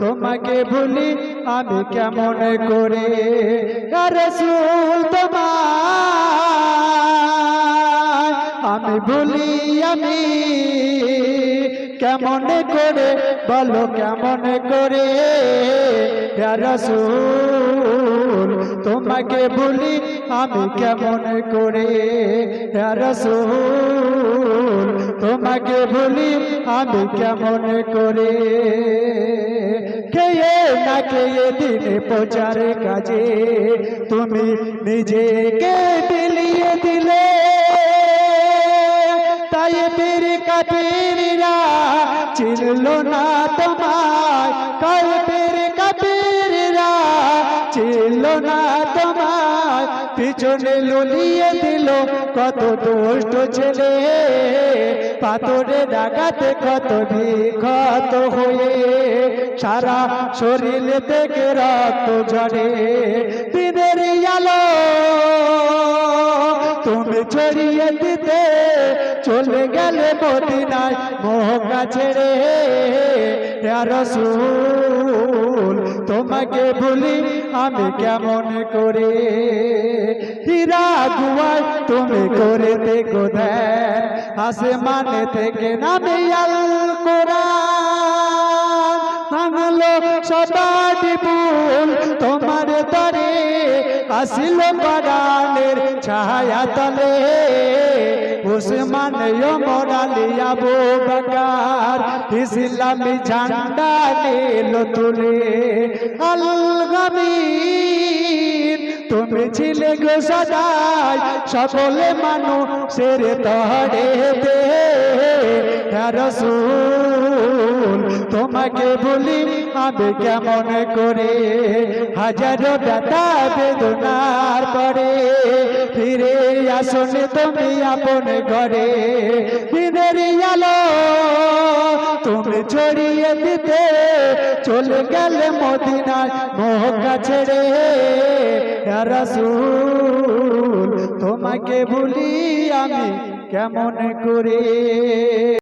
তোমাকে ভুলি আমি কেমন করে? রসুল তোমার আমি ভুলি আমি কেমন করে? বলো কেমন করে? রসুল তোমাকে বলি, আমি কেমন করে? রসুল, তোমাকে বলি, আমি কেমন করে? খেয়ে না খেয়ে দিনে প্রচার কাজে, তুমি নিজেকে বিলিয়ে দিলে। তাই পীর কবিরা চিনল না তোমায় পিছনে লুলিয়ে দিল, কত দুষ্ট ছেলে। পাথরে ডাকাতে কত বিক্ষত হয়ে সারা শরীর থেকে রক্ত ঝরে। দিনের আলো, তুমি ছড়িয়ে দিতে চলে গেলে মদিনায় মোহকা ছেড়ে রসুল। তোমাকে ভুলি আমি কেমন করে? হীরা তুমি করে দেখো দেন আসমানে থেকে নামে আল কোরআন। ভাঙলো সবাটি ফুল তোমার তরে, আসিল বাগানের ছায়া তলে উসমান মোরালি আবু বকার ইসলামী ঝান্ডা নিল তুলে। আল গমিন তুমি ছিলে গো সদাই, সকলে মানুষের তরে দে রসুল তোমাকে বলি, আমি কেমন করে হাজারো ব্যথা বেদনার পরে ফিরে আসুন তুমি আপন ঘরে। দিনের আলো তুমি ছড়িয়ে দিতে চলে গেলে মদিনার মোহকা ছেড়ে রসুল, তোমাকে ভুলি আমি কেমন করে